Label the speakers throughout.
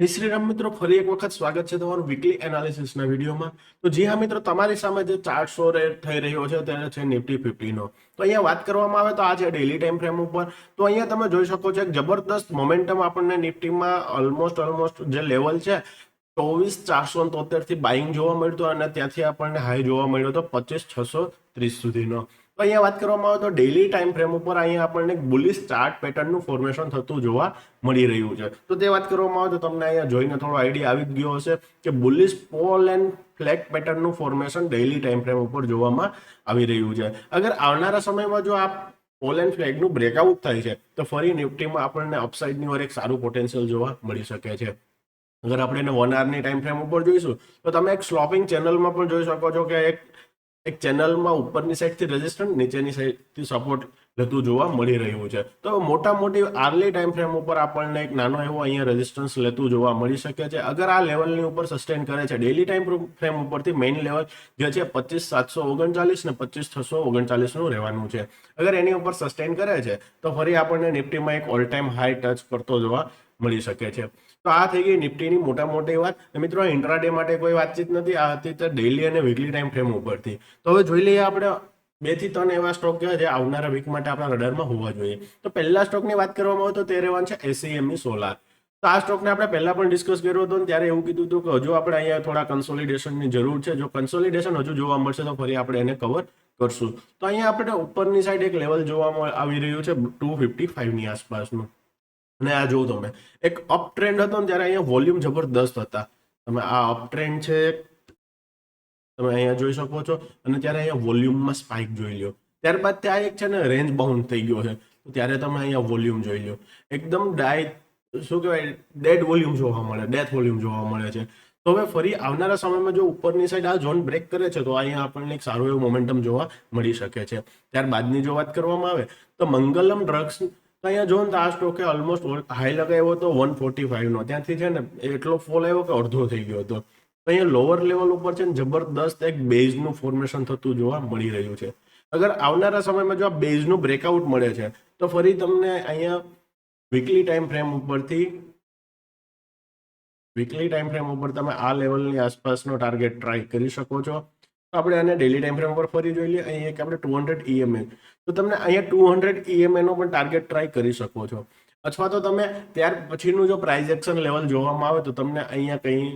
Speaker 1: જય શ્રી રામ મિત્રો, ફરી એક વખત સ્વાગત છે તમારું વીકલી એનાલિસિસના વિડીયોમાં. તો જી હા મિત્રો, તમારી સામે જે ચારસો થઈ રહ્યો છે તે છે નિફ્ટી ફિફ્ટીનો તો અહીંયા વાત કરવામાં આવે તો આ છે ડેલી ટાઈમ ફ્રેમ ઉપર. તો અહીંયા તમે જોઈ શકો છો એક જબરદસ્ત મોમેન્ટમ આપણને નિફ્ટીમાં ઓલમોસ્ટ ઓલમોસ્ટ જે લેવલ છે ચોવીસ ચારસો તોતેરથી બાઇંગ જોવા મળ્યું અને ત્યાંથી આપણને હાઈ જોવા મળ્યો હતો પચીસ, છસો, ત્રીસ સુધીનો. તો અહીંયા વાત કરવામાં આવે તો ડેલી ટાઈમ ફ્રેમ ઉપર અહીંયા આપણને બુલિશ ચાર્ટ પેટર્નનું ફોર્મેશન થતું જોવા મળી રહ્યું છે. તો તે વાત કરવામાં આવે તો તમને અહીંયા જોઈને થોડો આઈડિયા આવી ગયો હશે કે બુલિશ પોલ એન્ડ ફ્લેગ પેટર્નનું ફોર્મેશન ડેઈલી ટાઈમ ફ્રેમ ઉપર જોવામાં આવી રહ્યું છે. અગર આવનારા સમયમાં જો આ પોલ એન્ડ ફ્લેગનું બ્રેકઆઉટ થાય છે, તો ફરી નિફ્ટીમાં આપણને અપસાઇડની ઓર એક સારું પોટેન્શિયલ જોવા મળી શકે છે. અગર આપણે એને વન આવરની ટાઈમ ફ્રેમ ઉપર જોઈશું, તો તમે એક સ્લોપિંગ ચેનલમાં પણ જોઈ શકો છો કે એક એક ચેનલમાં ઉપરની સાઈડથી રેઝિસ્ટન્સ નીચેની સાઈડથી સપોર્ટ લેતું જોવા મળી રહ્યું છે. તો મોટા મોટી આર્લી ટાઈમ ફ્રેમ ઉપર આપણને એક નાનો એવો અહીંયા રેઝિસ્ટન્સ લેતું જોવા મળી શકે છે. અગર આ લેવલની ઉપર સસ્ટેન કરે છે ડેલી ટાઈમ ફ્રેમ ઉપરથી મેઇન લેવલ જે છે પચીસ સાતસો ઓગણચાલીસ ને પચીસ છસો ઓગણચાલીસનું રહેવાનું છે. અગર એની ઉપર સસ્ટેન કરે છે, તો ફરી આપણને નિફ્ટીમાં એક ઓલ ટાઈમ હાઈ ટચ કરતો જોવા મળી શકે છે. તો આ થઈ ગઈ નિફ્ટીની મોટા મોટી વાત મિત્રો ઇન્ટ્રાડે માટે કોઈ વાતચીત નથી. આ હતી તો ડેલી અને વીકલી ટાઈમ ફ્રેમ ઉપરથી. તો હવે જોઈ લઈએ આપણે બેથી ત્રણ એવા સ્ટોક કેવા જે આવનારા વીક માટે આપણા રડારમાં હોવા જોઈએ. તો પહેલા સ્ટોકની વાત કરવામાં આવે તો તે રહેવાનું છે એસીએમની સોલાર તો આ સ્ટોકને આપણે પહેલા પણ ડિસ્કસ કર્યો હતો ને ત્યારે એવું કીધું હતું કે હજુ આપણે અહીંયા થોડા કન્સોલિડેશનની જરૂર છે. જો કન્સોલિડેશન હજુ જોવા મળશે તો ફરી આપણે એને કવર કરશું. તો અહીંયા આપણે ઉપરની સાઈડ એક લેવલ જોવા આવી રહ્યું છે ટુ ફિફ્ટી ફાઈવની આસપાસનું. અને આ જોવો તમે એક અપ ટ્રેન્ડ હતો ને ત્યારે અહીંયા વોલ્યુમ જબરદસ્ત હતા. તમે આ અપ ટ્રેન્ડ છે, તમે અહીંયા જોઈ શકો છો. અને ત્યારે અહીંયા વોલ્યુમમાં સ્પાઇક જોઈ લો ત્યારબાદ ત્યાં એક છે ને રેન્જ બાઉન્ડ થઈ ગયો છે. તો ત્યારે તમે અહીંયા વોલ્યુમ જોઈ લો એકદમ ડાય શું કહેવાય ડેડ વોલ્યુમ જોવા મળે ડેથ વોલ્યુમ જોવા મળે છે. તો હવે ફરી આવનારા સમયમાં જો ઉપરની સાઈડ આ ઝોન બ્રેક કરે છે, તો અહીંયા આપણને એક સારું એવું મોમેન્ટમ જોવા મળી શકે છે. ત્યારબાદની જો વાત કરવામાં આવે, તો મંગલમ ડ્રગ્સ અહીંયા જો ને આ સ્ટોકે ઓલમોસ્ટ હાઈ લગાવ્યો હતો વન ફોર્ટી ફાઈવનો ત્યાંથી છે ને એટલો ફોલ આવ્યો કે અડધો થઈ ગયો હતો. અહીંયા લોઅર લેવલ ઉપર છે ને જબરદસ્ત એક બેઝનું ફોર્મેશન થતું જોવા મળી રહ્યું છે. અગર આવનારા સમયમાં જો આ બેઝનું બ્રેકઆઉટ મળે છે, તો ફરી તમને અહીંયા વીકલી ટાઈમ ફ્રેમ ઉપરથી વીકલી ટાઈમ ફ્રેમ ઉપર તમે આ લેવલની આસપાસનો ટાર્ગેટ ટ્રાય કરી શકો છો. આપણે આને ડેલી ટાઈમ ફ્રેમ પર ફરી જોઈ લઈએ. અહીંયા એક આપણે ટુ હંડ્રેડ ઈએમએ તો તમને અહીંયા ટુ હંડ્રેડ ઈએમએનો પણ ટાર્ગેટ ટ્રાય કરી શકો છો. અથવા તો તમે ત્યાર પછીનું જો પ્રાઇઝ એક્શન લેવલ જોવામાં આવે તો તમને અહીંયા કંઈ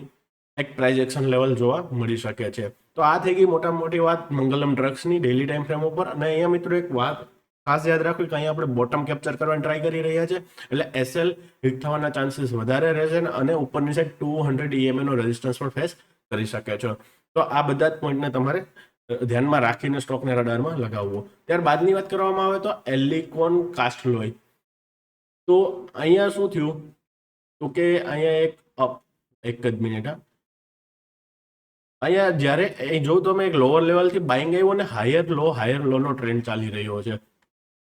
Speaker 1: એક પ્રાઇઝ એક્શન લેવલ જોવા મળી શકે છે. તો આ થઈ ગઈ મોટા મોટી વાત મંગલમ ડ્રગ્સની ડેલી ટાઈમ ફ્રેમ ઉપર. અને અહીંયા મિત્રો એક વાત ખાસ યાદ રાખવું કે અહીંયા આપણે બોટમ કેપ્ચર કરવાની ટ્રાય કરી રહ્યા છે. એટલે એસએલ હિટ થવાના ચાન્સીસ વધારે રહેશે અને ઉપરની સાઈડ ટુ હંડ્રેડ ઈએમએનો રેઝિસ્ટન્સ પણ ફેસ કરી શકે છો. તો આ બધા જ પોઈન્ટને તમારે ધ્યાનમાં રાખીને સ્ટોકને રડારમાં લગાવવો. ત્યારબાદની વાત કરવામાં આવે તો એલિકોન કાસ્ટલોય. તો અહીંયા શું થયું? તો કે અહીંયા એક, અપ, એક જ મિનિટ, હા. અહીંયા જ્યારે એ જો તમે એક લોઅર લેવલથી બાઇંગ આવ્યો ને હાયર લો હાયર લોનો ટ્રેન્ડ ચાલી રહ્યો છે.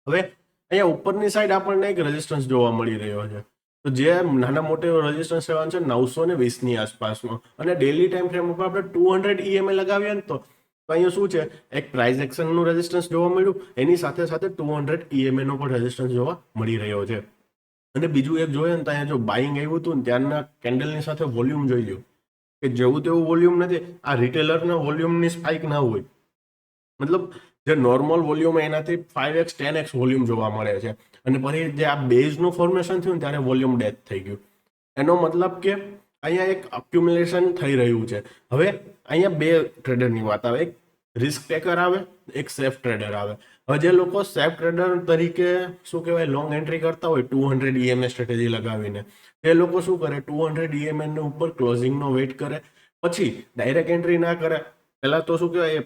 Speaker 1: હવે અહીંયા ઉપરની સાઈડ આપણને એક રેઝિસ્ટન્સ જોવા મળી રહ્યો છે. જે નાના મોટે રજિસ્ટન્સ રહેવાનું છે નવસો ને વીસની આસપાસનો અને ડેલી ટાઈમ ફ્રેમ ઉપર આપણે ટુ હંડ્રેડ ઈએમએ લગાવીએ ને તો અહીંયા શું છે? એક પ્રાઇઝ એક્શનનું રેઝિસ્ટન્સ જોવા મળ્યું. એની સાથે સાથે ટુ હંડ્રેડ ઈએમએનો પણ રેઝિસ્ટન્સ જોવા મળી રહ્યો છે. અને બીજું એક જોઈએ ને ત્યાં જો બાઇંગ આવ્યું હતું ને ત્યારના કેન્ડલની સાથે વોલ્યુમ જોઈ લો કે જેવું તેવું વોલ્યુમ નથી, આ રિટેલરના વોલ્યુમની સ્પાઇક ના હોય. મતલબ જે નોર્મલ વોલ્યુમ એનાથી five X ten X volume જોવા મળે છે. અને પછી જે આ બેઝનું ફોર્મેશન થયું ને ત્યારે વોલ્યુમ ડેથ થઈ ગયું. એનો મતલબ કે અહીંયા એક અક્યુમ્યુલેશન થઈ રહ્યું છે. હવે અહીંયા બે ટ્રેડરની વાત આવે. એક રિસ્ક ટેકર આવે, એક સેફ ટ્રેડર આવે. હવે જે લોકો સેફ ટ્રેડર તરીકે શું કહેવાય લોંગ એન્ટ્રી કરતા હોય ટુ હંડ્રેડ ઈએમએ સ્ટ્રેટેજી લગાવીને, એ લોકો શું કરે ટુ હંડ્રેડ ઈએમએન ઉપર ક્લોઝિંગનો વેઇટ કરે. પછી ડાયરેક્ટ એન્ટ્રી ના કરે. પહેલાં તો શું કહેવાય, એ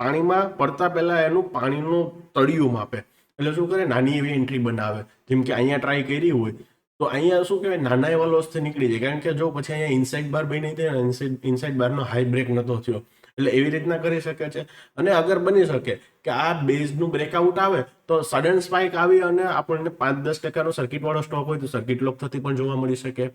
Speaker 1: પાણીમાં પડતા પહેલાં એનું પાણીનું તળિયું માપે. એટલે શું કરે? નાની એવી એન્ટ્રી બનાવે. જેમ કે અહીંયા ટ્રાય કરી હોય, તો અહીંયા શું કહેવાય? નાના એવા લોસથી નીકળી જાય. કારણ કે જો પછી અહીંયા ઇનસાઇડ બાર બની હતી ઇનસાઇડ બારનો હાઈ બ્રેક નહોતો થયો. એટલે એવી રીતના કરી શકે છે. અને અગર બની શકે કે આ બેઝનું બ્રેકઆઉટ આવે, તો સડન સ્પાઇક આવી અને આપણને પાંચ દસ ટકાનો સર્કિટવાળો સ્ટોક હોય, તો સર્કિટ લોક થતી પણ જોવા મળી શકે.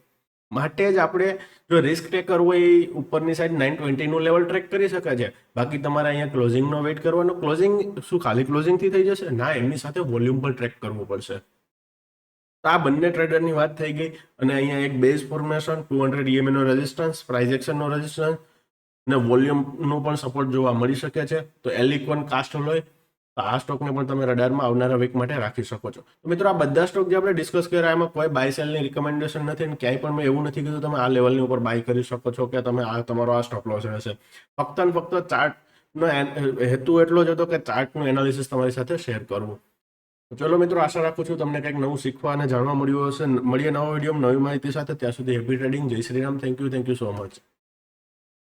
Speaker 1: માટે જ આપણે જો રિસ્ક ટેકર હોય એ ઉપરની સાઈડ નાઇન ટ્વેન્ટીનું લેવલ ટ્રેક કરી શકે છે. બાકી તમારે અહીંયા ક્લોઝિંગનો વેઇટ કરવાનો ક્લોઝિંગ શું ખાલી ક્લોઝિંગથી થઈ જશે? ના, એમની સાથે વોલ્યુમ પણ ટ્રેક કરવું પડશે. તો આ બંને ટ્રેડરની વાત થઈ ગઈ. અને અહીંયા એક બેઝ ફોર્મેશન ટુ હંડ્રેડ ઈએમએનો રેઝિસ્ટન્સ પ્રાઇઝેક્શનનો રેઝિસ્ટન્સ અને વોલ્યુમનો પણ સપોર્ટ જોવા મળી શકે છે. તો એલિક્વન કાસ્ટ હોય. આ સ્ટોકને પણ તમે રડારમાં આવનારા વીક માટે રાખી શકો છો. તો મિત્રો આ બધા સ્ટોક જે આપણે ડિસ્કસ કર્યા, એમાં કોઈ બાય સેલની રિકમેન્ડેશન નથી અને ક્યાંય પણ મેં એવું નથી કીધું, તમે આ લેવલની ઉપર બાય કરી શકો છો કે તમે આ, તમારો આ સ્ટોક લોસ રહેશે. ફક્ત ને ફક્ત ચાર્ટનો હેતુ એટલો જ હતો કે ચાર્ટનું એનાલિસિસ તમારી સાથે શેર કરવું. ચલો મિત્રો, આશા રાખું છું તમને કંઈક નવું શીખવા અને જાણવા મળ્યું હશે. મળીએ નવો વીડિયો નવી માહિતી સાથે. ત્યાં સુધી હેપી ટ્રેડિંગ જય Shri Ram thank you thank you so much